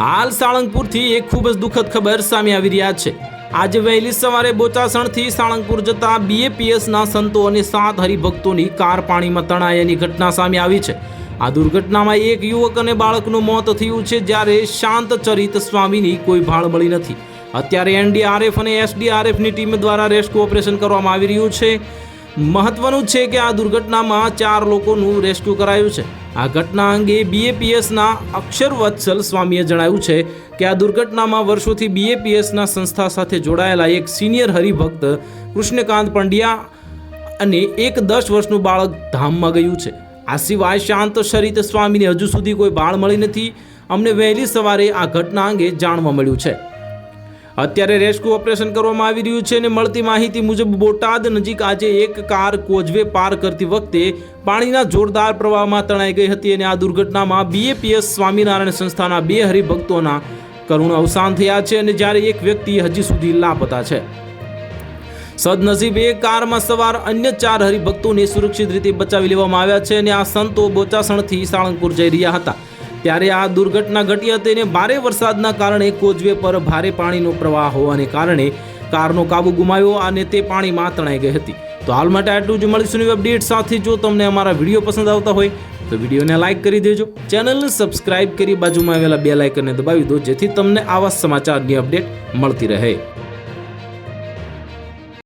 હાલ સાળંગપુરથી એક ખૂબ જ દુઃખદ ખબર સામે આવી રહ્યા છે. આજે વહેલી સવારે બોચાસણથી સાળંગપુર જતા બીએપીએસના સંતો અને સાત હરિભક્તોની કાર પાણીમાં તણાયાની ઘટના સામે આવી છે. આ દુર્ઘટનામાં એક યુવક અને બાળકનું મોત થયું છે જ્યારે શાંત ચરિત સ્વામીની કોઈ ભાળ મળી નથી. અત્યારે એનડીઆરએફ અને એસડીઆરએફની ટીમ દ્વારા રેસ્ક્યુ ઓપરેશન કરવામાં આવી રહ્યું છે. મહત્વનું છે કે આ દુર્ઘટનામાં ચાર લોકોનું રેસ્ક્યુ કરાયું છે. આ ઘટના અંગે બીએપીએસના અક્ષર વત્સલ સ્વામીએ જણાવ્યું છે કે આ દુર્ઘટનામાં વર્ષોથી બીએપીએસના સંસ્થા સાથે જોડાયેલા એક સિનિયર હરિભક્ત કૃષ્ણકાંત પંડ્યા અને એક દસ વર્ષનું બાળક ધામમાં ગયું છે. આ સિવાય શાંત શરિત સ્વામીને હજુ સુધી કોઈ બાળ મળી નથી. અમને વહેલી સવારે આ ઘટના અંગે જાણવા મળ્યું છે. અત્યારે રેસ્ક્યુ ઓપરેશન કરવામાં આવી રહ્યું છે અને મળતી માહિતી મુજબ બોટાદ નજીક આજે એક કાર કોઝવે પાર કરતી વખતે પાણીના જોરદાર પ્રવાહમાં તણાઈ ગઈ હતી અને આ દુર્ઘટનામાં બીએપીએસ સ્વામિનારાયણ સંસ્થાના બે હરિભક્તોના કરુણ અવસાન થયા છે અને જ્યારે એક વ્યક્તિ હજી સુધી લાપતા છે. સદનસીબે કારમાં સવાર અન્ય ચાર હરિભક્તોને સુરક્ષિત રીતે બચાવી લેવામાં આવ્યા છે અને આ સંતો બોચાસણથી સાળંગપુર જઈ રહ્યા હતા. ત્યારે આ દુર્ઘટના ઘટી હતી અને ભારે વરસાદના કારણે કોઝવે પર ભારે પાણીનો પ્રવાહ હોવાને કારણે કારનો કાબુ ગુમાવ્યો અને તે પાણીમાં તણાઈ ગઈ હતી. તો હાલ માટે આટલું જ મળીશું નવી અપડેટ સાથે. જો તમને અમારા વીડિયો પસંદ આવતા હોય, તો વિડીયોને લાઇક કરી દેજો. ચેનલને સબસ્ક્રાઇબ કરી બાજુમાં આવેલા બે લાઇકનને દબાવી દો, જેથી તમને આવા સમાચારની અપડેટ મળતી રહે.